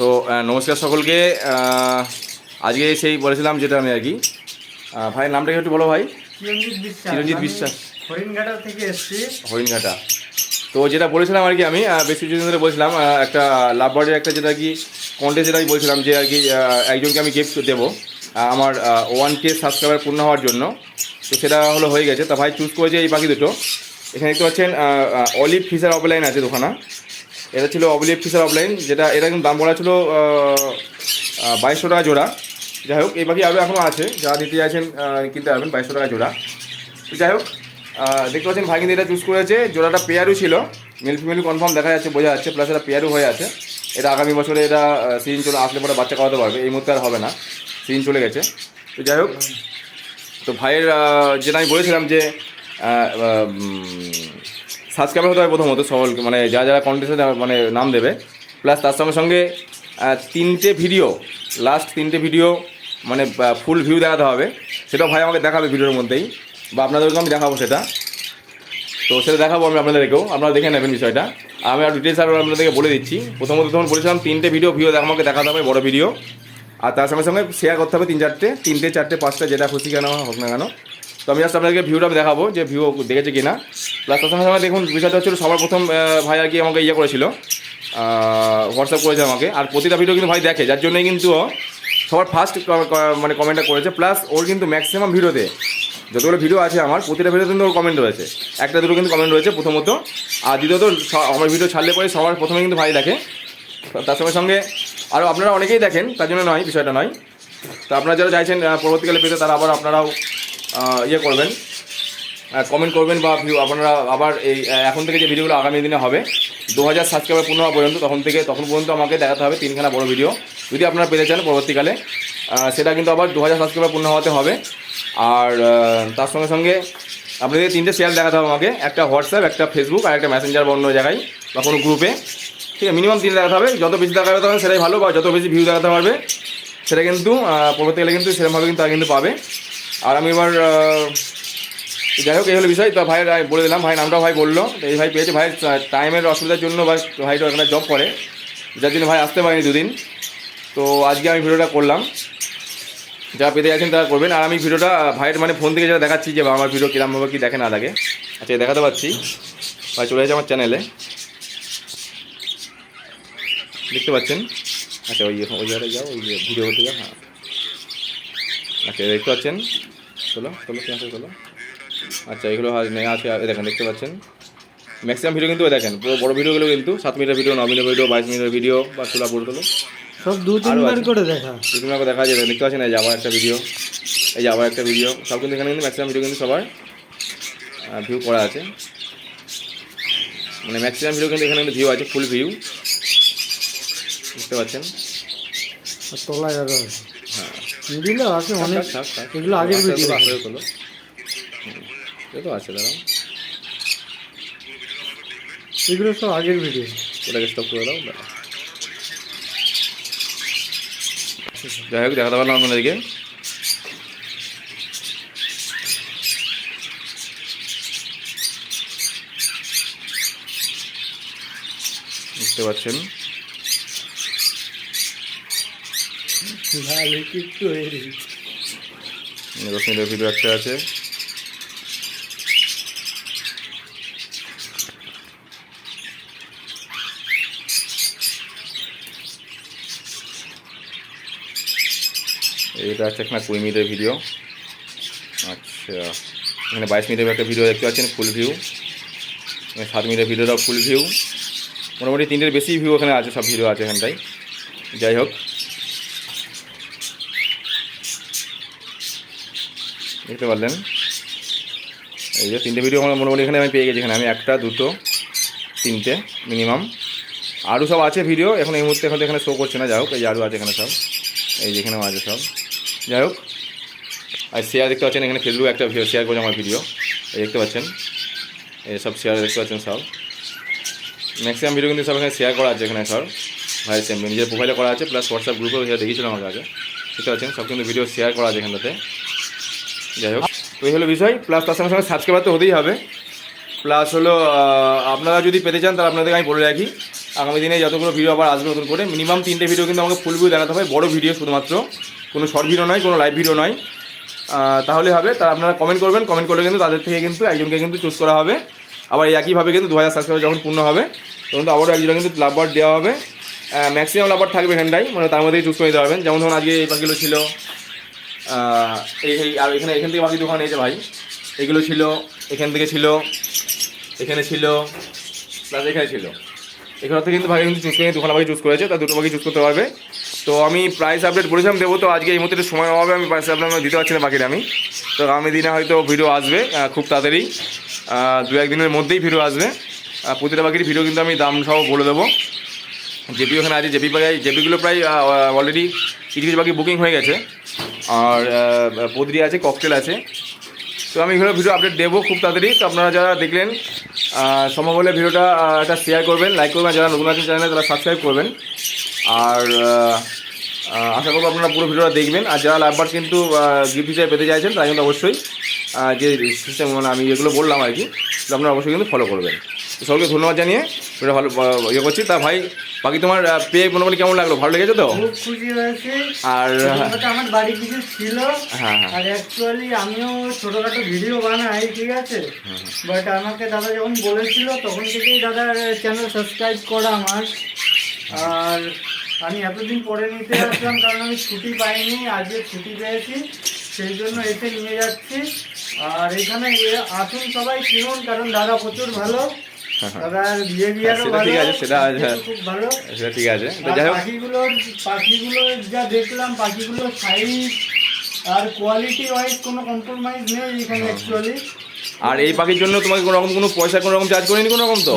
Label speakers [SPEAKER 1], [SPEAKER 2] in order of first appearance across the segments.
[SPEAKER 1] তো নমস্কার সকলকে। আজকে সেই বলেছিলাম যেটা আমি আর কি। ভাইয়ের নামটা কি একটু বলো ভাই?
[SPEAKER 2] চিরঞ্জিত বিশ্বাস। হরিণঘাটা থেকে এসেছি।
[SPEAKER 1] হরিণঘাটা। তো যেটা বলেছিলাম আর কি আমি বেশ কিছুদিন ধরে বলছিলাম একটা লাভ বার্ডের একটা যেটা কি কন্টেস্ট যেটা আমি বলছিলাম যে আর কি একজনকে আমি গিফট দেবো আমার ওয়ান কে সাবস্ক্রাইবার পূর্ণ হওয়ার জন্য। তো সেটা হলো হয়ে গেছে। তা ভাই চুজ করেছে এই পাখি দুটো। এখানে দেখতে পাচ্ছেন অলিভ ফিশার অফলাইন আছে দোকানা এটা ছিল অলিভ ফিশার অফলাইন যেটা এটা কিন্তু দাম বলা ছিল বাইশশো টাকা জোড়া। যাই হোক এই পাখি আরও এখনও আছে যারা চাইছেন আহ, কিনতে পারবেন বাইশশো টাকা জোড়া। তো যাই হোক দেখতে পাচ্ছেন ভাই কিন্তু এটা চুজ করেছে জোড়াটা পেয়ারও ছিল মেল ফিমেল কনফার্ম দেখা যাচ্ছে বোঝা যাচ্ছে প্লাস এটা পেয়ারও হয়ে আছে। এটা আগামী বছরে এটা সিজন চলে আসলে পরে বাচ্চা খাওয়াতে পারবে এই মুহূর্তে আর হবে না সিজন চলে গেছে। তো যাই হোক তো ভাইয়ের যেটা আমি বলেছিলাম যে সাবস্ক্রাইবার হতে হবে প্রথমত, সকল মানে যারা যারা কন্টেস্টে মানে নাম দেবে। প্লাস তার সঙ্গে সঙ্গে তিনটে ভিডিও লাস্ট তিনটে ভিডিও মানে ফুল ভিউ দেখাতে হবে। সেটা ভাই আমাকে দেখাবে ভিডিওর মধ্যেই, বা আপনাদেরকেও আমি দেখাবো সেটা। তো সেটা দেখাবো আমি আপনাদেরকেও, আপনারা দেখে নেবেন বিষয়টা। আমি আর ডিটেলস আর আপনাদেরকে বলে দিচ্ছি। প্রথমত তখন বলেছিলাম, তিনটে ভিডিও ভিডিও আমাকে দেখাতে হবে, বড় ভিডিও আর তার সঙ্গে সঙ্গে শেয়ার করতে হবে তিন চারটে, তিনটে, চারটে, পাঁচটা, যেটা খুশি কেন, হোক না কেন। তো আমি জাস্ট আপনাদেরকে ভিউটা দেখাবো যে ভিউ দেখেছে কিনা। প্লাস তার সঙ্গে দেখুন, বিষয়টা হচ্ছিল সবার প্রথম ভাই আর কি আমাকে ইয়ে করেছিল। হোয়াটসঅ্যাপ করেছে আমাকে। আর প্রতিটা ভিডিও কিন্তু ভাই দেখে, যার জন্যই কিন্তু সবার ফার্স্ট মানে কমেন্টটা করেছে। প্লাস ওর কিন্তু ম্যাক্সিমাম ভিডিওতে যতগুলো ভিডিও আছে আমার, প্রতিটা ভিডিওতে কিন্তু ওর কমেন্ট রয়েছে। একটা, দুটো কিন্তু কমেন্ট রয়েছে প্রথমত। আর দ্বিতীয়ত আমার ভিডিও ছাড়লে পরে সবার প্রথমে কিন্তু ভাই দেখে। তার সঙ্গে সঙ্গে আরও আপনারা অনেকেই দেখেন, তার জন্য নয়, বিষয়টা নয়। তো আপনারা যারা চাইছেন পরবর্তীকালে পেতে, তারা আবার আপনারাও ইয়ে করবেন। কমেন্ট করবেন বা ভিউ আপনারা আবার এই এখন থেকে যে ভিডিওগুলো আগামী দিনে হবে দু হাজার সাবস্ক্রাইবার হওয়া পর্যন্ত, তখন থেকে, তখন পর্যন্ত আমাকে দেখাতে হবে তিনখানা বড় ভিডিও যদি আপনারা পেতে চান পরবর্তীকালে সেটা কিন্তু আবার দু হাজার সাবস্ক্রাইবার পূর্ণ হওয়াতে হবে। আর তার সঙ্গে সঙ্গে আপনাদের তিনটে শেয়ার দেখাতে হবে আমাকে, একটা হোয়াটসঅ্যাপ একটা ফেসবুক আর একটা মেসেঞ্জার বা অন্য জায়গায় বা কোনো গ্রুপে ঠিক আছে মিনিমাম তিনটে দেখাতে হবে, যত বেশি দেখাতে হবে সেটাই ভালো বা যত বেশি ভিউ দেখাতে পারবে, সেটা কিন্তু পরবর্তীকালে কিন্তু সেরকমভাবে কিন্তু তারা কিন্তু পাবে। আর আমি এবার যাই হোক, এই হলো বিষয়। তো ভাইয়ের বলে দিলাম, ভাই নামটা ভাই বলল। এই ভাই পেয়েছে ভাইয়ের টাইমের অসুবিধার জন্য ভাই, ভাইটা এখানে জব করে। যার জন্য ভাই আসতে পারেনি দুদিন। তো আজকে আমি ভিডিওটা করলাম। যারা পেতে গেছেন তারা করবেন। আর আমি ভিডিওটা, ভাইয়ের মানে ফোন থেকে যেটা দেখাচ্ছি যে আমার ভিডিও কীরকমভাবে কি দেখে না লাগে আচ্ছা দেখাতে পাচ্ছি। ভাই চলে যাচ্ছে আমার চ্যানেলে দেখতে পাচ্ছেন? আচ্ছা ওই ওই যাও, ওই ভিডিও করতে যাও হ্যাঁ। আচ্ছা দেখতে পাচ্ছেন? চলো চলো চলো আচ্ছা এগুলো আছে দেখেন দেখতে পাচ্ছেন? ম্যাক্সিমাম ভিডিও কিন্তু দেখেন পুরো বড় ভিডিওগুলো কিন্তু সাত মিনিটের ভিডিও ন মিনিটের ভিডিও বাইশ মিনিটের ভিডিও বা ষোলো বড় তোলো
[SPEAKER 2] সব দু তিনবার করে দেখা।
[SPEAKER 1] রকম দেখা যায় দেখতে পাচ্ছেন? এই যে আবার একটা ভিডিও এই যে আবার একটা ভিডিও সব কিন্তু এখানে কিন্তু ম্যাক্সিমাম ভিডিও কিন্তু সবার ভিউ করা আছে। মানে ম্যাক্সিমাম ভিডিও কিন্তু এখানে কিন্তু ভিউ আছে ফুল ভিউ বুঝতে পারছেন
[SPEAKER 2] তলায় আছে। মিডিলেও আছে অনেক। এগুলো আগের ভিডিও।
[SPEAKER 1] এ তো আছে দাঁড়াও
[SPEAKER 2] এগুলো সব আগের ভিডিও
[SPEAKER 1] ওটাকে স্টপ করে দাও। যাই হোক দেখাতে পারলাম আপনাদেরকে বুঝতে পারছেন
[SPEAKER 2] ভালো কিছু হয়ে গেছে।
[SPEAKER 1] দশ মিনিটের ভিডিও একটা আছে। এটা আছে এখানে কুড়ি মিনিটের ভিডিও। আচ্ছা এখানে বাইশ মিনিটের একটা ভিডিও দেখতে পাচ্ছেন ফুল ভিউ সাত মিনিটের ভিডিওটাও ফুল ভিউ মোটামুটি তিনটের বেশি ভিউ এখানে আছে, সব ভিডিও আছে এখানটায়। যাই হোক। দেখতে পারলেন? এই যে তিনটে ভিডিও আমার মোটামুটি এখানে আমি পেয়ে গেছি, এখানে আমি একটা, দুটো, তিনটে মিনিমাম আরও সব আছে ভিডিও এখন এই মুহূর্তে এখন এখানে শো করছে না, যাই হোক, এই আরও আছে এখানে সব। এই যে এখানেও আছে সব। যাই হোক, আর শেয়ার দেখতে পাচ্ছেন, এখানে ফেসবুকে একটা শেয়ার করছে আমার ভিডিও এই দেখতে পাচ্ছেন? এই সব শেয়ার দেখতে পাচ্ছেন সব। ম্যাক্সিমাম ভিডিও কিন্তু সব এখানে শেয়ার করা আছে, এখানে সব। ভাই সেম নিজের প্রোফাইলে করা আছে প্লাস হোয়াটসঅ্যাপ গ্রুপেও সেটা দেখিয়েছিলাম আমার কাছে দেখতে পাচ্ছেন? সব কিন্তু ভিডিও শেয়ার করা আছে এখানটাতে। যাই হোক, তো এই হলো বিষয় প্লাস তার সঙ্গে সঙ্গে সাবস্ক্রাইবার তো হতেই হবে। প্লাস হলো আপনারা যদি পেতে চান, তাহলে আপনাদেরকে আমি বলে রাখি, আগামী দিনে যতগুলো ভিডিও আবার আসবে নতুন করে মিনিমাম তিনটে ভিডিও কিন্তু আমাকে ফুল ভিডিও দেখাতে হবে, বড় ভিডিও শুধুমাত্র। কোনো শর্ট ভিডিও নয়, কোনো লাইভ ভিডিও নয়। তাহলে হবে, তা আপনারা কমেন্ট করবেন কমেন্ট করলে কিন্তু তাদের থেকে কিন্তু একজনকে কিন্তু চুজ করা হবে। আবার একইভাবে কিন্তু দু হাজার সাবস্ক্রাইবার যখন পূর্ণ হবে, তখন তো আবারও একজনে কিন্তু লাভবার দেওয়া হবে। ম্যাক্সিমাম লাভবার থাকবে এখানটাই মানে তার মধ্যেই চুজ করে দিতে পারবেন। যেমন ধরুন আজকে এই পাখিগুলো ছিল এই আর এখানে এখান থেকে বাকি দোকান এই যে ভাই। এগুলো ছিল, এখান থেকে ছিল, এখানে ছিল, প্লাস এখানে ছিল। এখানে থেকে কিন্তু ভাই কিন্তু চুজ করে দুখানা বাকি চুজ করেছে, তা দুটো বাকি চুজ করতে পারবে। তো আমি প্রাইস আপডেট বলেছিলাম, দেবো তো আজকে এই মুহূর্তে সময় অভাবে আমি প্রাইস আপডেট দিতে পারছি না বাকিটা আমি। তো আগামী দিনে হয়তো ভিডিও আসবে খুব তাড়াতাড়ি। দু একদিনের মধ্যেই ভিডিও আসবে। প্রতিটা বাকির ভিডিও কিন্তু আমি দাম সহ বলে দেবো। জেপি ওখানে আছে জেপি প্রায় জেপিগুলো প্রায় অলরেডি কিছু কিছু বাকি বুকিং হয়ে গেছে। আর পদরি আছে ককটেল আছে। তো আমি এগুলো ভিডিও আপডেট দেবো খুব তাড়াতাড়ি। তো আপনারা যারা দেখলেন সম্ভব হলে ভিডিওটা একটা শেয়ার করবেন লাইক করবেন যারা নতুন আছেন চ্যানেলে তারা সাবস্ক্রাইব করবেন। আর আশা করব আপনারা পুরো ভিডিওটা দেখবেন। আর যারা লাভবার কিন্তু গিফট হিসেবে পেতে চাইছেন, তারা কিন্তু অবশ্যই যে সিস্টেম মানে আমি যেগুলো বললাম আর কি আপনারা অবশ্যই কিন্তু ফলো করবেন। সকলকে ধন্যবাদ জানিয়ে ভিডিও ভালো ইয়ে করছি। তা ভাই বাকি তোমার পেয়ে মোটামুটি কেমন লাগল? ভালো লেগেছে তো?
[SPEAKER 2] খুব খুশি হয়েছে।
[SPEAKER 1] আর
[SPEAKER 2] ছোটখাটো আমার বাড়ি কিছু ছিল।
[SPEAKER 1] হ্যাঁ হ্যাঁ।
[SPEAKER 2] আর অ্যাকচুয়ালি আমিও ছোটখাটো ভিডিও বানাই ঠিক আছে? বাট আমাকে দাদা যখন বলেছিল তখন থেকেই দাদার চ্যানেল সাবস্ক্রাইব করা আমার। আর আমি এতদিন পরে নিতে আসলাম কারণ আমি ছুটি পাইনি। আজকে ছুটি পেয়েছি সেই জন্য এসে নিয়ে যাচ্ছি। আর এখানে আসুন সবাই কিনুন কারণ দাদা প্রচুর ভালো।
[SPEAKER 1] সেটা ঠিক আছে, সেটা আজ-
[SPEAKER 2] সবকিছু খুব ভালো।
[SPEAKER 1] সেটা ঠিক আছে। তো
[SPEAKER 2] আর
[SPEAKER 1] যাই হোক।
[SPEAKER 2] পাখিগুলোর পাখিগুলোর যা দেখলাম পাখিগুলোর সাইজ আর কোয়ালিটি ওয়াইজ কোনো কম্প্রোমাইজ নেই এখানে অ্যাকচুয়ালি
[SPEAKER 1] আর এই পাখির জন্য তোমাকে কোনো রকম কোনো পয়সা কোনো রকম চার্জ করেনি কোনো রকম তো?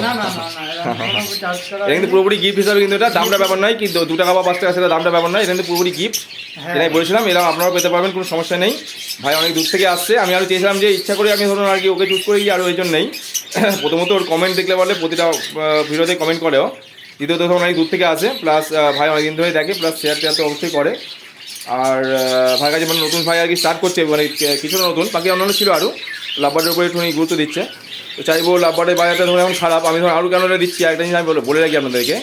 [SPEAKER 2] চার্জ করা
[SPEAKER 1] এটা কিন্তু পুরোপুরি গিফট হিসাবে কিন্তু এটা দামটা ব্যাপার নয় কিন্তু দু টাকা বা পাঁচ টাকা সেটা দামটা ব্যাপার নয় এটা কিন্তু পুরোপুরি গিফট
[SPEAKER 2] হ্যাঁ।
[SPEAKER 1] এটাই বলেছিলাম এরকম আপনারাও পেতে পারবেন কোনো সমস্যা নেই। ভাই অনেক দূর থেকে আসছে। আমি আরও চেয়েছিলাম যে ইচ্ছা করে আমি ধরুন আর কি ওকে চুজ করে আরও ওই জন্যই। প্রথমত ওর কমেন্ট দেখলে বলে, প্রতিটা ভিডিওতে কমেন্ট করেও। দ্বিতীয়ত ধরুন অনেক দূর থেকে আসে প্লাস ভাই অনেকদিন ধরে দেখে প্লাস শেয়ার টেয়ার তো অবশ্যই করে। আর ভাই কাছে মানে নতুন ভাই আর কি স্টার্ট করছে মানে কিছুটা নতুন, বাকি অন্যান্য ছিল আরও লাভবারের উপরে একটু গুরুত্ব দিচ্ছে। তো চাইব লাভবারের বাজারটা ধরুন এখন খারাপ, আমি ধরুন আরও কেন দিচ্ছি, একটা জিনিস আমি বলে- বলে রাখি আপনাদেরকে।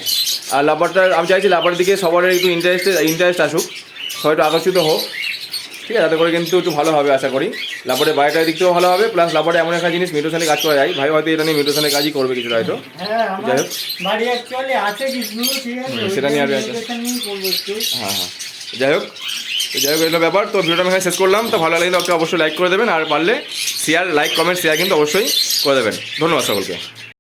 [SPEAKER 1] আর লাভবারটা আমি চাইছি লাভবারের দিকে সবার একটু ইন্টারেস্ট ইন্টারেস্ট আসুক, সবাই একটু আকর্ষিত হোক। ঠিক আছে, তাতে করে কিন্তু একটু ভালো হবে, আশা করি। লাভবারের বায়োটার দিক থেকেও ভালো হবে প্লাস লাভবারে এমন একটা জিনিস মিউটেশনে কাজ করা যায়। ভাই হয়তো এটা নিয়ে মিউটেশনে কাজই করবে কিছুটা হয়তো।
[SPEAKER 2] হ্যাঁ
[SPEAKER 1] যাই হোক। সেটা নিয়ে
[SPEAKER 2] একটু।
[SPEAKER 1] হ্যাঁ হ্যাঁ। যাই হোক তো যাই হোক এগুলো ব্যাপার। তো ভিডিওটা আমি শেষ করলাম। তো ভালো লাগলে ওকে অবশ্যই লাইক করে দেবেন। আর পারলে শেয়ার লাইক কমেন্ট শেয়ার কিন্তু অবশ্যই করে দেবেন। ধন্যবাদ সকলকে।